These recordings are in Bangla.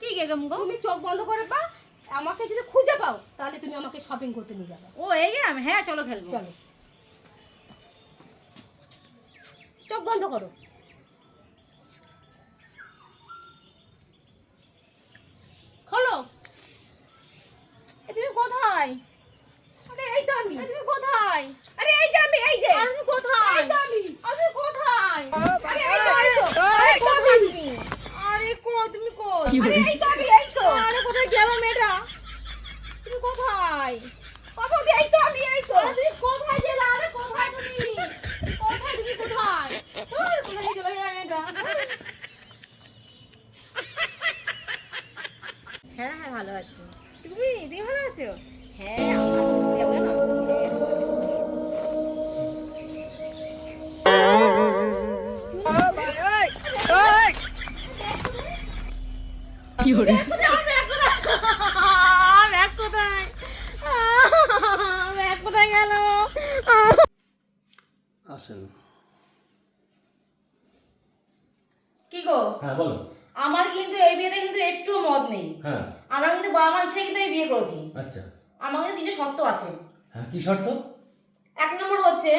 কে গেম গো তুমি চোখ বন্ধ করে পা আমাকে যদি খুঁজে পাও তাহলে তুমি আমাকে শপিং করতে নিয়ে যাবে। ও এই গেম হ্যাঁ চলো খেলব। চলো। চোখ বন্ধ করো। খোলো। তুমি কোথায়? আরে এই তো আমি। তুমি কোথায়? আরে এই যে আমি এই যে আর তুমি কোথায় এই তো আমি আর তুমি কোথায় আরে এই তো এই তো আরে এই তো কোথায় আমি। তুমি আরে কো তুমি কই এই তো আমি এই তো। আরে কোথায় গেল মেয়েটা? তুমি কোথায়? বাবা এই তো আমি এই তো। তুমি কোথায় গেলে? আরে কোথায় তুমি? কোথায় তুমি কোথায়? ধুর, কোথায় চলে গেল মেয়েটা। হ্যাঁ হ্যাঁ ভালো আছি। তুমি তুমি ভালো আছো? হ্যাঁ কোথায় গেল? আসেন। কি গো? হ্যাঁ বলো। আমার কিন্তু এই বিয়েতে কিন্তু একটু মত নেই। হ্যাঁ। আমরা কিন্তু বাবা মা ইচ্ছায় কিন্তু এই বিয়ে করেছি। আচ্ছা। আমার কিন্তু তিনটে শর্ত আছে। হ্যাঁ কি শর্ত? এক নম্বর হচ্ছে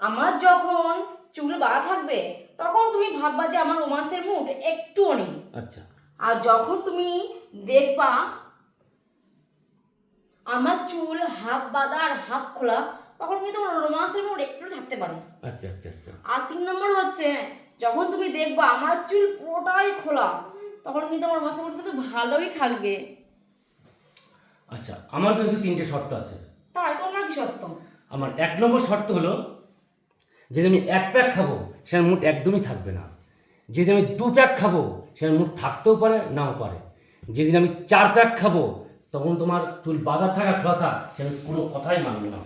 আমার যখন চুল বাঁধা থাকবে তখন তুমি ভাববা যে আমার রোমান্সের মুড একটুও নেই। আচ্ছা। আর যখন তুমি দেখবা আমার চুল হাফ বাঁধা আর হাফ খোলা তখন কিন্তু আমার রোমান্সের মুড একটু থাকতে পারে। আচ্ছা আচ্ছা আচ্ছা। আর তিন নম্বর হচ্ছে যখন তুমি দেখবা আমার চুল পুরোটাই খোলা তখন কিন্তু আমার রোমান্সের মুড কিন্তু ভালোই থাকবে। আচ্ছা আমার কিন্তু তিনটে শর্ত আছে। তাই তো তোমার কি শর্ত? আমার এক নম্বর শর্ত হলো যে আমি এক প্যাক খাব সেটা মুড একদমই থাকবে না। যেদিন আমি দু প্যাক খাব সেখানে মুড থাকতেও পারে নাও পারে। যেদিন আমি চার প্যাক খাব তখন তোমার চুল বাঁধা থাকা থাক সেখানে কোনো কথাই মানবে না।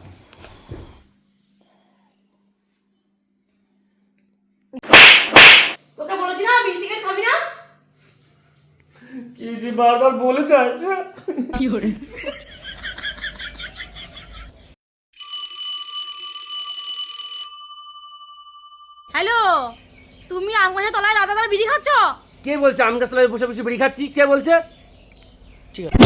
তোকে বলেছি না বিড়ি সিগারেট খাবি না? কি যে বারবার বলে দেয় হ্যালো। তুমি আম গাছের তলায় দাদা দাদা বিড়ি খাচ্ছ? কে বলছে আম গাছ তলায় বসে বসে বিড়ি খাচ্ছি? কে বলছে? ঠিক আছে।